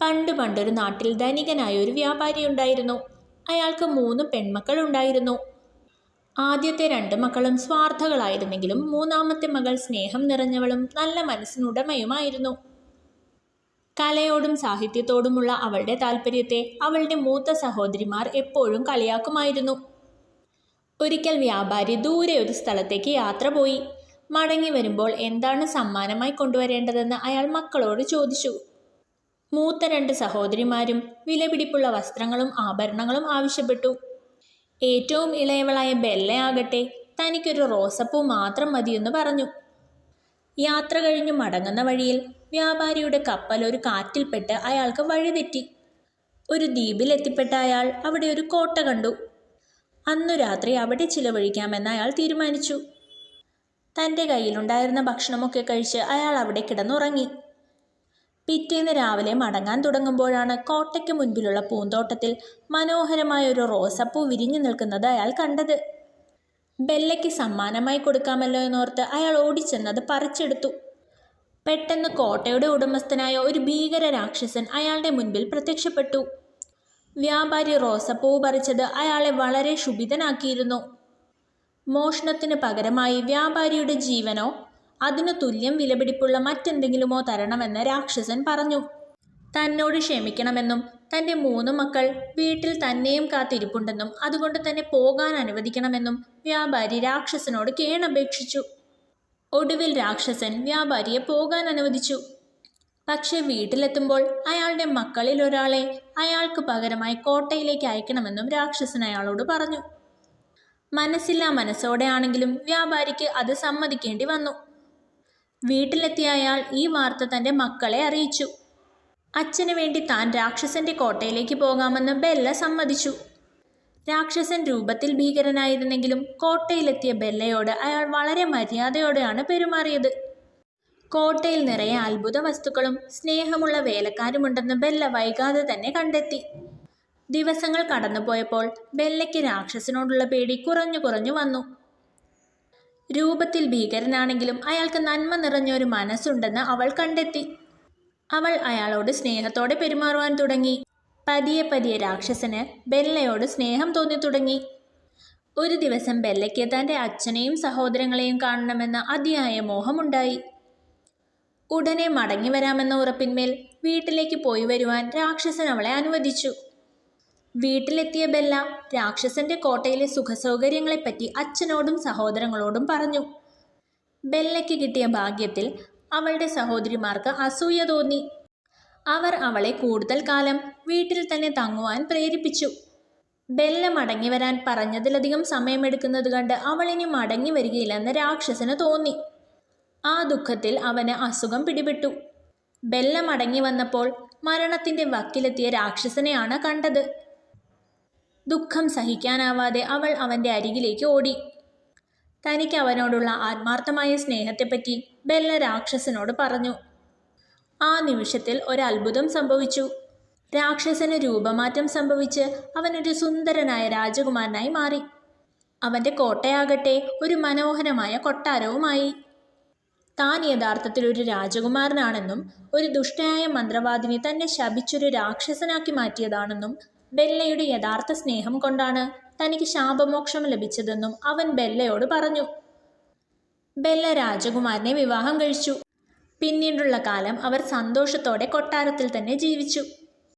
പണ്ട് പണ്ടൊരു നാട്ടിൽ ധനികനായ ഒരു വ്യാപാരി ഉണ്ടായിരുന്നു. അയാൾക്ക് മൂന്ന് പെൺമക്കൾ ഉണ്ടായിരുന്നു. ആദ്യത്തെ രണ്ട് മക്കളും സ്വാർത്ഥകളായിരുന്നെങ്കിലും മൂന്നാമത്തെ മകൾ സ്നേഹം നിറഞ്ഞവളും നല്ല മനസ്സിനുടമയുമായിരുന്നു. കലയോടും സാഹിത്യത്തോടുമുള്ള അവളുടെ താല്പര്യത്തെ അവളുടെ മൂത്ത സഹോദരിമാർ എപ്പോഴും കളിയാക്കുമായിരുന്നു. ഒരിക്കൽ വ്യാപാരി ദൂരെ ഒരു സ്ഥലത്തേക്ക് യാത്ര പോയി. മടങ്ങി വരുമ്പോൾ എന്താണ് സമ്മാനമായി കൊണ്ടുവരേണ്ടതെന്ന് അയാൾ മക്കളോട് ചോദിച്ചു. മൂത്ത രണ്ട് സഹോദരിമാരും വിലപിടിപ്പുള്ള വസ്ത്രങ്ങളും ആഭരണങ്ങളും ആവശ്യപ്പെട്ടു. ഏറ്റവും ഇളയവളായ ബെല്ലയാകട്ടെ തനിക്കൊരു റോസപ്പൂ മാത്രം മതിയെന്ന് പറഞ്ഞു. യാത്ര കഴിഞ്ഞു മടങ്ങുന്ന വഴിയിൽ വ്യാപാരിയുടെ കപ്പൽ ഒരു കാറ്റിൽപ്പെട്ട് അയാൾക്ക് വഴിതെറ്റി. ഒരു ദ്വീപിലെത്തിപ്പെട്ട അയാൾ അവിടെ ഒരു കോട്ട കണ്ടു. അന്നു രാത്രി അവിടെ ചിലവഴിക്കാമെന്ന് അയാൾ തീരുമാനിച്ചു. തന്റെ കയ്യിലുണ്ടായിരുന്ന ഭക്ഷണമൊക്കെ കഴിച്ച് അയാൾ അവിടെ കിടന്നുറങ്ങി. പിറ്റേന്ന് രാവിലെ മടങ്ങാൻ തുടങ്ങുമ്പോഴാണ് കോട്ടയ്ക്ക് മുൻപിലുള്ള പൂന്തോട്ടത്തിൽ മനോഹരമായ ഒരു റോസപ്പൂ വിരിഞ്ഞു നിൽക്കുന്നത് അയാൾ കണ്ടത്. ബെല്ലയ്ക്ക് സമ്മാനമായി കൊടുക്കാമല്ലോ എന്നോർത്ത് അയാൾ ഓടിച്ചെന്നത് പറിച്ചെടുത്തു. പെട്ടെന്ന് കോട്ടയുടെ ഉടമസ്ഥനായ ഒരു ഭീകര രാക്ഷസൻ അയാളുടെ മുൻപിൽ പ്രത്യക്ഷപ്പെട്ടു. വ്യാപാരി റോസപ്പൂ പറിച്ചത് അയാളെ വളരെ ക്ഷുഭിതനാക്കിയിരുന്നു. മോഷണത്തിന് പകരമായി വ്യാപാരിയുടെ ജീവനോ അതിനു തുല്യം വിലപിടിപ്പുള്ള മറ്റെന്തെങ്കിലുമോ തരണമെന്ന് രാക്ഷസൻ പറഞ്ഞു. തന്നോട് ക്ഷമിക്കണമെന്നും തന്റെ മൂന്ന് മക്കൾ വീട്ടിൽ തന്നെയും കാത്തിരിപ്പുണ്ടെന്നും അതുകൊണ്ട് തന്നെ പോകാൻ അനുവദിക്കണമെന്നും വ്യാപാരി രാക്ഷസനോട് കേണപേക്ഷിച്ചു. ഒടുവിൽ രാക്ഷസൻ വ്യാപാരിയെ പോകാൻ അനുവദിച്ചു. പക്ഷേ വീട്ടിലെത്തുമ്പോൾ അയാളുടെ മക്കളിൽ ഒരാളെ അയാൾക്ക് പകരമായി കോട്ടയിലേക്ക് അയക്കണമെന്നും രാക്ഷസൻ അയാളോട് പറഞ്ഞു. മനസ്സില്ലാ മനസ്സോടെയാണെങ്കിലും വ്യാപാരിക്ക് അത് സമ്മതിക്കേണ്ടി വന്നു. വീട്ടിലെത്തിയ അയാൾ ഈ വാർത്ത തന്റെ മക്കളെ അറിയിച്ചു. അച്ഛന് വേണ്ടി താൻ രാക്ഷസന്റെ കോട്ടയിലേക്ക് പോകാമെന്ന് ബെല്ല സമ്മതിച്ചു. രാക്ഷസൻ രൂപത്തിൽ ഭീകരനായിരുന്നെങ്കിലും കോട്ടയിലെത്തിയ ബെല്ലയോട് അയാൾ വളരെ മര്യാദയോടെയാണ് പെരുമാറിയത്. കോട്ടയിൽ നിറയെ അത്ഭുത വസ്തുക്കളും സ്നേഹമുള്ള വേലക്കാരുമുണ്ടെന്ന് ബെല്ല വൈകാതെ തന്നെ കണ്ടെത്തി. ദിവസങ്ങൾ കടന്നുപോയപ്പോൾ ബെല്ലയ്ക്ക് രാക്ഷസനോടുള്ള പേടി കുറഞ്ഞു കുറഞ്ഞു വന്നു. രൂപത്തിൽ ഭീകരനാണെങ്കിലും അയാൾക്ക് നന്മ നിറഞ്ഞ ഒരു മനസ്സുണ്ടെന്ന് അവൾ കണ്ടെത്തി. അവൾ അയാളോട് സ്നേഹത്തോടെ പെരുമാറുവാൻ തുടങ്ങി. പതിയെ പതിയെ രാക്ഷസന് ബെല്ലയോട് സ്നേഹം തോന്നി തുടങ്ങി. ഒരു ദിവസം ബെല്ലയ്ക്ക് തന്റെ അച്ഛനെയും സഹോദരങ്ങളെയും കാണണമെന്ന അതിയായ മോഹമുണ്ടായി. ഉടനെ മടങ്ങി വരാമെന്ന ഉറപ്പിന്മേൽ വീട്ടിലേക്ക് പോയി വരുവാൻ രാക്ഷസൻ അവളെ അനുവദിച്ചു. വീട്ടിലെത്തിയ ബെല്ല രാക്ഷസന്റെ കോട്ടയിലെ സുഖസൗകര്യങ്ങളെപ്പറ്റി അച്ഛനോടും സഹോദരങ്ങളോടും പറഞ്ഞു. ബെല്ലയ്ക്ക് കിട്ടിയ ഭാഗ്യത്തിൽ അവളുടെ സഹോദരിമാർക്ക് അസൂയ തോന്നി. അവർ അവളെ കൂടുതൽ കാലം വീട്ടിൽ തന്നെ തങ്ങുവാൻ പ്രേരിപ്പിച്ചു. ബെല്ല മടങ്ങി വരാൻ പറഞ്ഞതിലധികം സമയമെടുക്കുന്നത് കണ്ട് അവളിനി മടങ്ങി വരികയില്ലെന്ന് രാക്ഷസന് തോന്നി. ആ ദുഃഖത്തിൽ അവന് അസുഖം പിടിപെട്ടു. ബെല്ല മടങ്ങി വന്നപ്പോൾ മരണത്തിന്റെ വക്കിലെത്തിയ രാക്ഷസനെയാണ് കണ്ടത്. ദുഃഖം സഹിക്കാനാവാതെ അവൾ അവന്റെ അരികിലേക്ക് ഓടി. തനിക്ക് അവനോടുള്ള ആത്മാർത്ഥമായ സ്നേഹത്തെപ്പറ്റി ബെല്ല രാക്ഷസനോട് പറഞ്ഞു. ആ നിമിഷത്തിൽ ഒരു അത്ഭുതം സംഭവിച്ചു. രാക്ഷസന് രൂപമാറ്റം സംഭവിച്ച് അവനൊരു സുന്ദരനായ രാജകുമാരനായി മാറി. അവന്റെ കോട്ടയാകട്ടെ ഒരു മനോഹരമായ കൊട്ടാരവുമായി. താൻ യഥാർത്ഥത്തിൽ ഒരു രാജകുമാരനാണെന്നും ഒരു ദുഷ്ടയായ മന്ത്രവാദിനി തന്നെ ശപിച്ചൊരു രാക്ഷസനാക്കി മാറ്റിയതാണെന്നും ബെല്ലയുടെ യഥാർത്ഥ സ്നേഹം കൊണ്ടാണ് തനിക്ക് ശാപമോക്ഷം ലഭിച്ചതെന്നും അവൻ ബെല്ലയോട് പറഞ്ഞു. ബെല്ല രാജകുമാരനെ വിവാഹം കഴിച്ചു. പിന്നീടുള്ള കാലം അവർ സന്തോഷത്തോടെ കൊട്ടാരത്തിൽ തന്നെ ജീവിച്ചു.